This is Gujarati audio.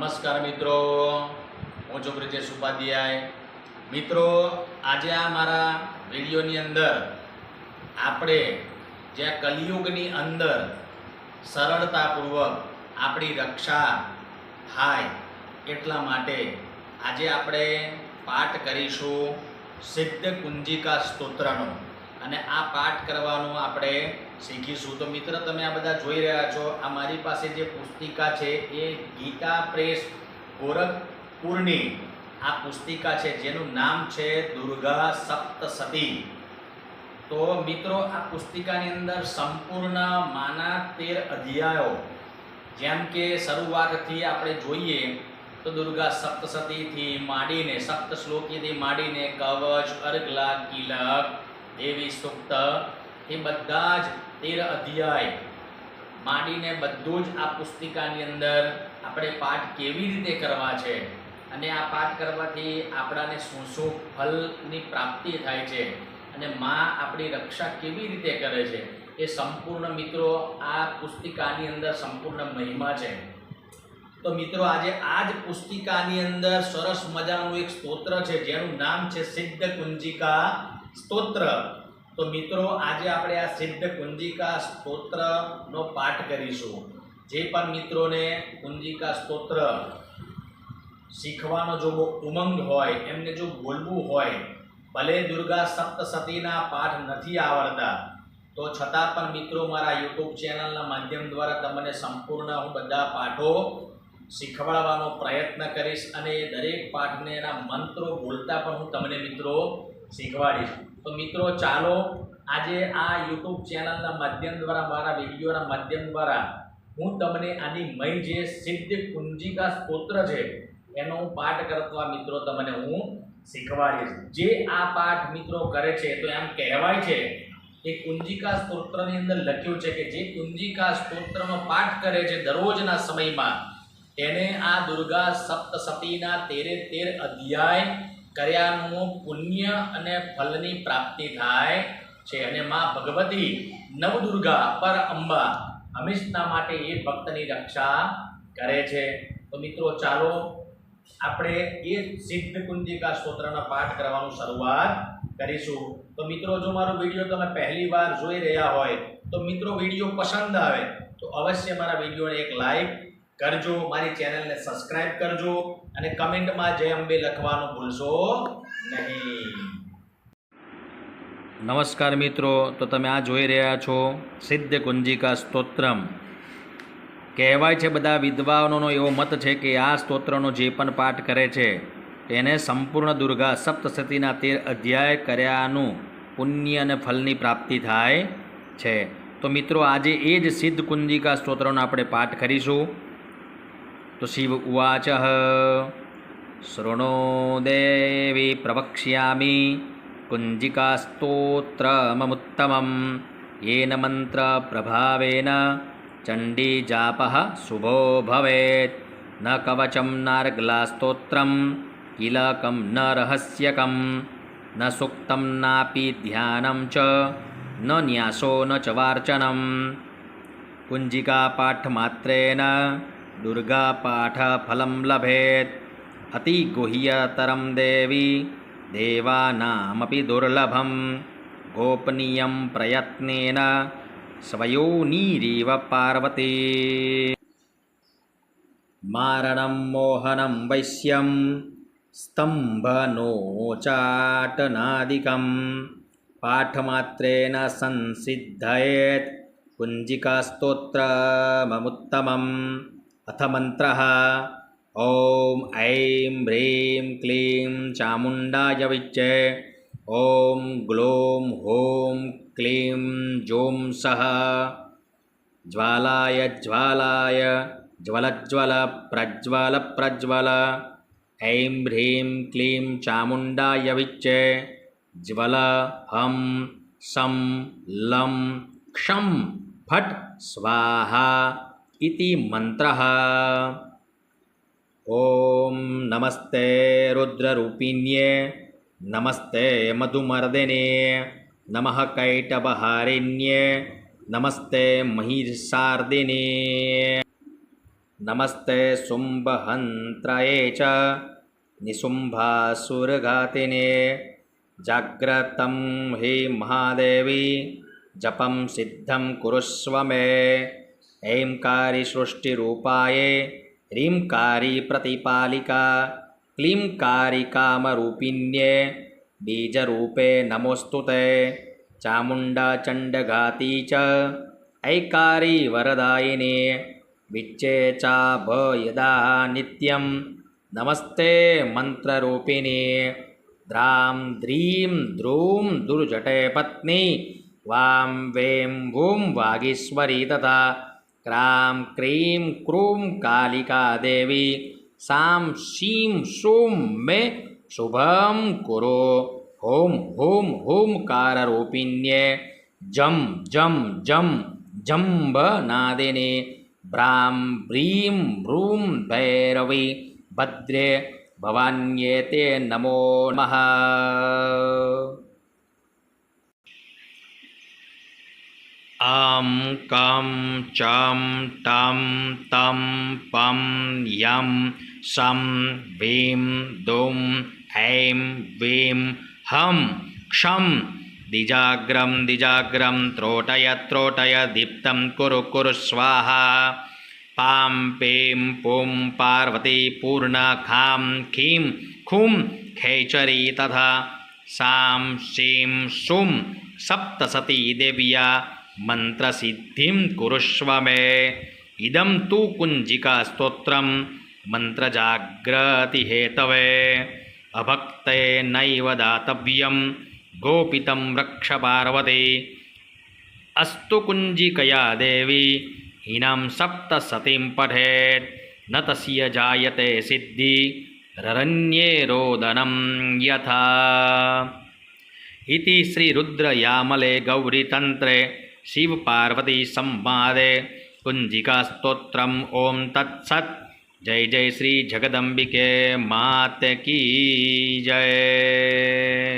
નમસ્કાર મિત્રો. હું છું બ્રિજેશ ઉપાધ્યાય. મિત્રો, આજે આ મારા વિડીયોની અંદર આપણે જે આ કલિયુગની અંદર સરળતાપૂર્વક આપણી રક્ષા થાય એટલા માટે આજે આપણે પાઠ કરીશું સિદ્ધ કુંજિકા સ્તોત્રનો. અને આ પાઠ કરવાનું આપણે શીખીશું તો મિત્ર, તમે આ બધા જોઈ રહ્યા છો, આ મારી પાસે જે પુસ્તિકા છે એ ગીતા પ્રેસ ગોરખપુરની આ પુસ્તિકા છે, જેનું નામ છે દુર્ગા સપ્તસતી. તો મિત્રો, આ પુસ્તિકાની અંદર સંપૂર્ણ માના તેર અધ્યાયો. જેમ કે શરૂઆતથી આપણે જોઈએ, તો દુર્ગા સપ્તસતીથી માંડીને, સપ્ત શ્લોકીથી માંડીને, કવચ, અર્ગલા કિલક દેવી સુક્ત એ બધા જ તેર અધ્યાય. માંડીને બધું જ આ પુસ્તિકાની અંદર આપણે પાઠ કેવી રીતે કરવા છે અને આ પાઠ કરવાથી આપણાને શું શું ફલની પ્રાપ્તિ થાય છે અને માં આપણી રક્ષા કેવી રીતે કરે છે એ સંપૂર્ણ મિત્રો આ પુસ્તિકાની અંદર સંપૂર્ણ મહિમા છે. તો મિત્રો આજે આ જ પુસ્તિકાની અંદર સરસ મજાનું એક સ્તોત્ર છે જેનું નામ છે સિદ્ધ કુંજિકા સ્તોત્ર. તો મિત્રો, આજે આપણે આ સિદ્ધ કુંજિકા સ્તોત્રનો પાઠ કરીશું. જે પણ મિત્રોને કુંજિકા સ્તોત્ર શીખવાનો જો ઉમંગ હોય, એમને જો બોલવું હોય, ભલે દુર્ગા સપ્તસતીના પાઠ નથી આવડતા, તો છતાં પણ મિત્રો મારા યુટ્યુબ ચેનલના માધ્યમ દ્વારા તમને સંપૂર્ણ હું બધા પાઠો શીખવાડવાનો પ્રયત્ન કરીશ અને એ દરેક પાઠને એના મંત્રો બોલતા પણ હું તમને મિત્રો શીખવાડીશ. તો મિત્રો, ચાલો આજે આ યુટ્યુબ ચેનલના માધ્યમ દ્વારા, મારા વિડીયોના માધ્યમ દ્વારા હું તમને આની મય જે સિદ્ધ કુંજિકા સ્તોત્ર છે, એનો હું પાઠ કરતા મિત્રો તમને હું શીખવાડીશ. જે આ પાઠ મિત્રો કરે છે, તો એમ કહેવાય છે કે કુંજિકા સ્તોત્રની અંદર લખ્યું છે કે જે કુંજિકા સ્તોત્રનો પાઠ કરે છે દરરોજના સમયમાં તેને આ દુર્ગા સપ્તસતીના તેરે તેર અધ્યાય કર્યાનું પુણ્ય અને ફલની પ્રાપ્તિ થાય છે. અને માં ભગવતી નવદુર્ગા પર અંબા હંમેશના માટે એ ભક્તની રક્ષા કરે છે. તો મિત્રો, ચાલો આપણે એ સિદ્ધ કુંજિકા સ્તોત્રના પાઠ કરવાનું શરૂઆત કરીશું. તો મિત્રો, જો મારો વીડિયો તમે પહેલી વાર જોઈ રહ્યા હોય, તો મિત્રો વીડિયો પસંદ આવે તો અવશ્ય મારા વિડીયોને એક લાઈક કરજો, મારી ચેનલને સબસ્ક્રાઇબ કરજો અને કમેન્ટમાં જય અંબે લખવાનું ભૂલશો નહીં. નમસ્કાર મિત્રો, તો તમે આ જોઈ રહ્યા છો સિદ્ધ કુંજિકા સ્તોત્રમ. કહેવાય છે બધા વિદ્વાનોનો એવો મત છે કે આ સ્તોત્રનો જે પણ પાઠ કરે છે, તેને સંપૂર્ણ દુર્ગા સપ્તસતીના તેર અધ્યાય કર્યાનું પુણ્ય અને ફલની પ્રાપ્તિ થાય છે. તો મિત્રો, આજે એ જ સિદ્ધ કુંજિકા સ્તોત્રનો આપણે પાઠ કરીશું. तुषिव उवाच। शृणो देवी प्रवक्ष्यामि। कुञ्जिकास्तोत्रममुत्तमं येन मन्त्रप्रभावेन चण्डीजापः शुभो भवेत्। न कवचं नार्ग्लास्तोत्रं किलकं न रहस्यकं न सुक्तं नापि ध्यानं च न न्यासो न च वार्चनं कुञ्जिकापाठमात्रेण दुर्गापाठफलं लभेत्। अतिगुह्यतरं देवी देवानामपि दुर्लभं गोपनीयं प्रयत्नेन स्वयोनीरिव पार्वती। मारणं मोहनं वैश्यं स्तम्भनोचाटनादिकं पाठमात्रेण संसिद्धयेत्। कुञ्जिकास्तोत्रममुत्तमम् अथ मन्त्रः। ॐ ऐं ह्रीं क्लीं चामुण्डाय विच्चे। ॐ ग्लों हों क्लीं जों सः। ज्वालाय ज्वालाय ज्वलज्वल प्रज्वल प्रज्वल। ऐं ह्रीं क्लीं चामुण्डाय विच्चे। ज्वल हं शं लं क्षं फट् स्वाहा इति मन्त्रः ॐ नमस्ते रुद्ररूपिण्ये नमस्ते मधुमर्दिने नमः कैटबहारिण्ये नमस्ते महिषार्दिने नमस्ते शुम्भहन्त्रये च निशुम्भासुरघातिने जाग्रतं हि महादेवी जपं सिद्धं कुरुष्व मे ऐंकारिसृष्टिरूपाय ह्रीङ्कारिप्रतिपालिका क्लीं कामरूपिण्ये बीजरूपे नमोऽस्तु नमोऽस्तुते चामुण्डाचण्डघाती च ऐकारी वरदायिने विच्चे चाभयदा नित्यं नमस्ते मन्त्ररूपिणे द्रां द्रीं द्रूं दुर्जटे पत्नी वां वें भूं वागीश्वरी तथा ક્રામ ક્રીમ ક્રૂમ કાલિકા દેવી સામ શીમ શૂમ મે શુભમ કુરો હોમ હોમ હોમકારરૂપિણ્યે જમ જમ જમ જંબ નાદિને ભ્રામ ભ્રીમ ભ્રૂમ ભૈરવી ભદ્રે ભવાન્યે તે નમો નમઃ आं कं चं टं तं पं यं सं भीं दुं ऐं वीं हं क्षं। दिजाग्रं दिजाग्रं त्रोटय त्रोटय दीप्तं कुरु कुरु स्वाहा। पां पें पुं पार्वती पार्वतीपूर्णखां खीं खुं खेचरी तथा सां शीं सुं सप्तसती देव्या। मन्त्रसिद्धिं कुरुष्व मे। इदं तु कुञ्जिकास्तोत्रं मन्त्रजाग्रतिहेतवे। अभक्ते नैव दातव्यं गोपितं वृक्षपार्वती अस्तु कुञ्जिकया देवी हीनां सप्तसतीं पठेत्। न तस्य जायते सिद्धि सिद्धिररण्ये रोदनं यथा। इति श्रीरुद्रयामले गौरीतन्त्रे શિવ પાર્વતી સંવાદે. કુંજિકા સ્તોત્રમ ઓમ તત્સત. જય જય શ્રી જગદંબિકે માત કી જય.